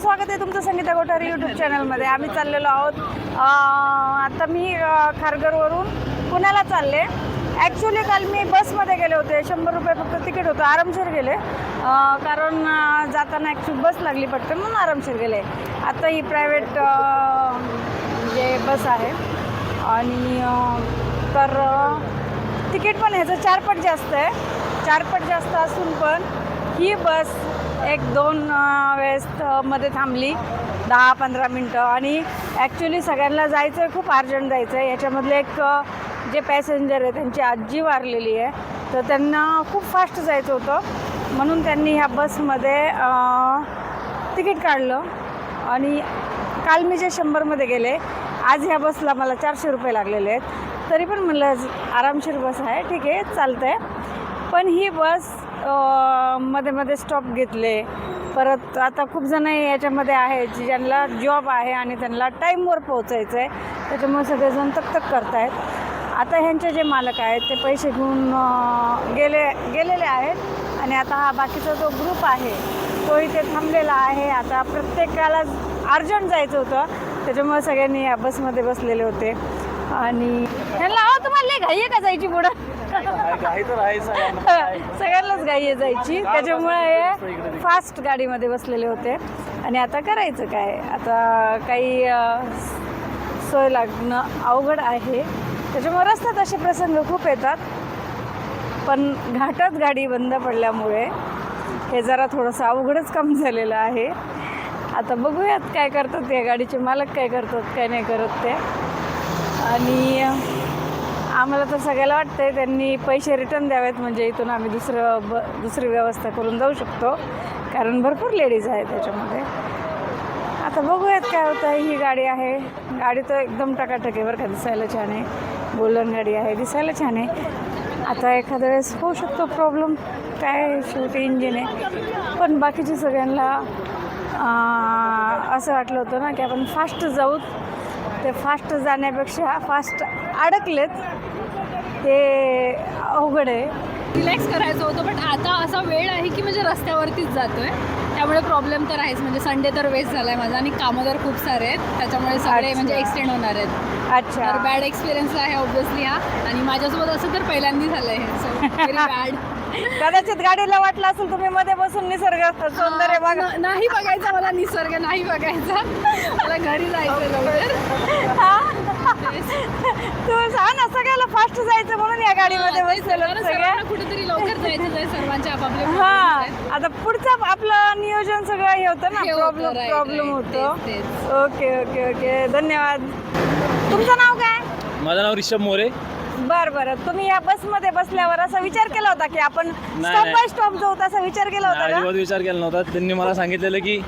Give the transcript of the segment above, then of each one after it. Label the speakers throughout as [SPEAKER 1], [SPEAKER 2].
[SPEAKER 1] स्वागत आहे तुमचं संगीता कोठारी यूट्यूब चॅनलमध्ये आम्ही चाललेलो आहोत आता मी खारघरवरून पुण्याला चालले. ॲक्च्युली काल मी बसमध्ये गेले होते. शंभर रुपये फक्त तिकीट होतं. आरामशीर गेले. कारण जाताना ॲक्च्युली बस लागली पटकन म्हणून आरामशीर गेले. आता ही प्रायव्हेट म्हणजे बस आहे. आणि तर तिकीट पण ह्याचं चारपट जास्त आहे. चारपट जास्त असून पण ही बस एक दोन वेळेस मध्ये थांबली दहा पंधरा मिनटं. आणि ॲक्च्युली सगळ्यांना जायचं आहे खूप अर्जंट जायचं आहे याच्यामधले एक जे पॅसेंजर आहे त्यांची आजी वारलेली आहे. तर त्यांना खूप फास्ट जायचं होतं. म्हणून त्यांनी ह्या बसमध्ये तिकीट काढलं. आणि काल मी जे शंभरमध्ये गेले आज ह्या बसला मला चारशे रुपये लागलेले आहेत. तरी पण म्हणलं आरामशीर बस आहे. ठीक आहे चालतं आहे पण ही बस मध्ये मध्ये स्टॉप घेतले. परत आता खूप जण याच्यामध्ये आहेत जी ज्यांना जॉब आहे आणि त्यांना टाईमवर पोहोचायचं आहे त्याच्यामुळे सगळेजण तक करतायत. आता ह्यांचे जे मालक आहेत ते पैसे घेऊन गेले गेलेले आहेत. आणि आता हा बाकीचा जो ग्रुप आहे तो इथे थांबलेला आहे. आता प्रत्येकाला अर्जंट जायचं होतं. त्याच्यामुळे सगळ्यांनी या बसमध्ये बसलेले होते. आणि ह्यांना अहो तुम्हाला लई घाई आहे का जायची पुढं. सगळ्यांनाच घाई आहे जायची. त्याच्यामुळे फास्ट गाडीमध्ये बसलेले होते. आणि आता करायचं काय? आता काही सोय लागणं अवघड आहे. त्याच्यामुळे रस्त्यात असे प्रसंग खूप येतात. पण घाटात गाडी बंद पडल्यामुळे हे जरा थोडंसं अवघडच काम झालेलं आहे. आता बघूयात काय करतात या गाडीचे मालक काय करतात काय नाही करत ते. आणि आम्हाला तर सगळ्याला वाटतंय त्यांनी पैसे रिटर्न द्यावेत म्हणजे इथून आम्ही दुसरं ब दुसरी व्यवस्था करून जाऊ शकतो. कारण भरपूर लेडीज आहेत त्याच्यामध्ये. आता बघूयात काय होतं आहे ही गाडी आहे. गाडी तर एकदम टकाटक बरं का दिसायला छान आहे. गोल्डन गाडी आहे दिसायला छान आहे. आता एखाद्या वेळेस होऊ शकतो प्रॉब्लेम काय शेवटी इंजिन आहे. पण बाकीच्या सगळ्यांना असं वाटलं होतं ना की आपण फास्ट जाऊ. ते फास्ट जाण्यापेक्षा फास्ट अडकलेत. हे अवघड आहे.
[SPEAKER 2] रिलॅक्स करायचं होतं पण आता असा वेळ आहे की म्हणजे रस्त्यावरतीच जातोय. त्यामुळे प्रॉब्लेम तर आहेच. म्हणजे संडे तर वेस्ट झालाय माझा आणि कामं तर खूप सारे आहेत. त्याच्यामुळे सगळे. म्हणजे एक्सटेंड होणार आहेत.
[SPEAKER 1] अच्छा.
[SPEAKER 2] तर बॅड एक्सपिरियन्स आहे ऑब्विसली हा. आणि माझ्यासोबत असं तर पहिल्यांदा झालंय हे. सो व्हेरी बॅड
[SPEAKER 1] कदाचित गाडीला वाटलं असेल तुम्ही मध्ये बसून निसर्ग सौंदर्य बघा.
[SPEAKER 2] नाही बघायचा मला निसर्ग नाही बघायचा. मला घरी जायचं लवकर.
[SPEAKER 1] हा? तुम्ही सांगा ना सगळ्याला फास्ट जायचं म्हणून या गाडीमध्ये
[SPEAKER 2] हा,
[SPEAKER 1] बसलेलो
[SPEAKER 2] ना,
[SPEAKER 1] सगळे.
[SPEAKER 2] कुठेतरी लवकर जायचं आहे सर्वांचे आपापले
[SPEAKER 1] हा
[SPEAKER 2] problems आहेत.
[SPEAKER 1] आता पुढचं आपलं नियोजन सगळं हे होतं ना
[SPEAKER 2] हे होतं,
[SPEAKER 1] प्रॉब्लेम
[SPEAKER 2] right,
[SPEAKER 1] प्रॉब्लेम
[SPEAKER 2] right.
[SPEAKER 1] होतं.
[SPEAKER 2] तेच, तेच.
[SPEAKER 1] ओके ओके ओके धन्यवाद. तुमचं नाव काय?
[SPEAKER 3] माझं नाव रिषभ मोरे.
[SPEAKER 1] बर बरं. तुम्ही या बसमध्ये बसल्यावर असा विचार केला होता की आपण स्टॉप. बाय स्टॉप जाऊ असा विचार केला होता का?
[SPEAKER 3] अजिबात विचार केला नव्हता. त्यांनी मला सांगितलेलं की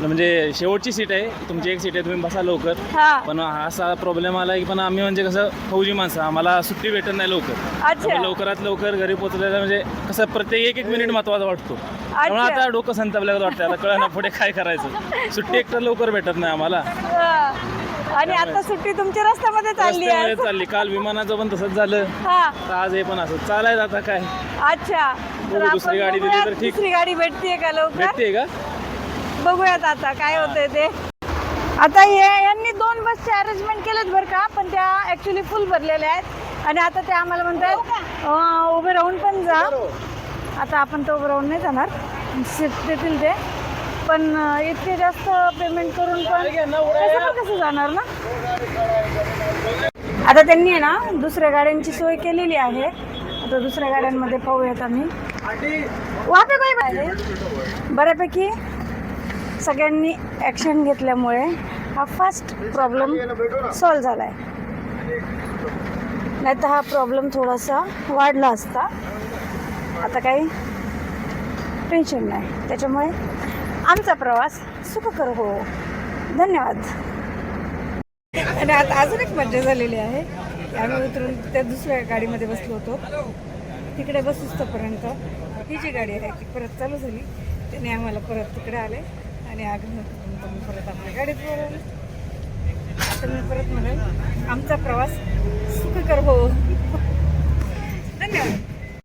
[SPEAKER 3] म्हणजे शेवटची सीट आहे तुमची एक सीट आहे तुम्ही बसा लवकर.
[SPEAKER 1] हा.
[SPEAKER 3] पण असा प्रॉब्लेम आला की पण आम्ही म्हणजे कसं फौजी माणसं आम्हाला सुट्टी भेटत नाही लवकर.
[SPEAKER 1] अच्छा.
[SPEAKER 3] त्यामुळे लवकरात लवकर घरी पोहोचलेलं म्हणजे कसं प्रत्येक एक एक मिनिट महत्त्वाचा वाटतो. त्यामुळे. आता डोकं संतापल्याचं वाटतं आता कळलं ना पुढे काय करायचं. सुट्टी एकतर लवकर भेटत नाही आम्हाला.
[SPEAKER 1] हा. आणि आता सुट्टी तुमच्या रस्त्यामध्ये चालली आहे.
[SPEAKER 3] चालली. काल विमानाचं पण तसंच झालं.
[SPEAKER 1] हा.
[SPEAKER 3] तर आज हे पण असं. चालायचं आता काय?
[SPEAKER 1] अच्छा. तर
[SPEAKER 3] बघू, दुसरी
[SPEAKER 1] आपण
[SPEAKER 3] गाडी दिली
[SPEAKER 1] बघूयात.
[SPEAKER 3] तर ठीक.
[SPEAKER 1] दुसरी गाडी भेटतीये का लवकर?
[SPEAKER 3] भेटते का?
[SPEAKER 1] बघूयात आता काय होतंय ते. आता हे यांनी दोन बसचे अरेंजमेंट केलेत बरं का पण त्या ऍक्च्युली फुल भरलेल्या आहेत. आणि आता ते आम्हाला म्हणतात अं, उभे राहून पण जा. आता आपण तर उभं राहून नाही जाणार. सीट देतील ते. पण इतके जास्त पेमेंट करून पण कसं पण कसं जाणार ना? आता त्यांनी आहे ना दुसऱ्या गाड्यांची सोय केलेली आहे. आता दुसऱ्या गाड्यांमध्ये पाहूयात आम्ही. वापे काय पाहिजे बऱ्यापैकी सगळ्यांनी ॲक्शन घेतल्यामुळे हा फास्ट प्रॉब्लेम सॉल्व झाला आहे नाही तर हा प्रॉब्लेम थोडासा वाढला असता. आता काही टेन्शन नाही. त्याच्यामुळे आमचा प्रवास सुखकर हो. धन्यवाद. आणि आता अजून एक मज्जा झालेली आहे. की आम्ही उतरून त्या दुसऱ्या गाडीमध्ये बसलो होतो. तिकडे बसूस्तपर्यंत ही जी गाडी आहे ती परत चालू झाली. त्याने आम्हाला परत तिकडे आले. आणि आगमनापर्यंत मी परत आम्हाला गाडीत बोलवलं आता मी परत म्हणेल आमचा प्रवास सुखकर हो. धन्यवाद.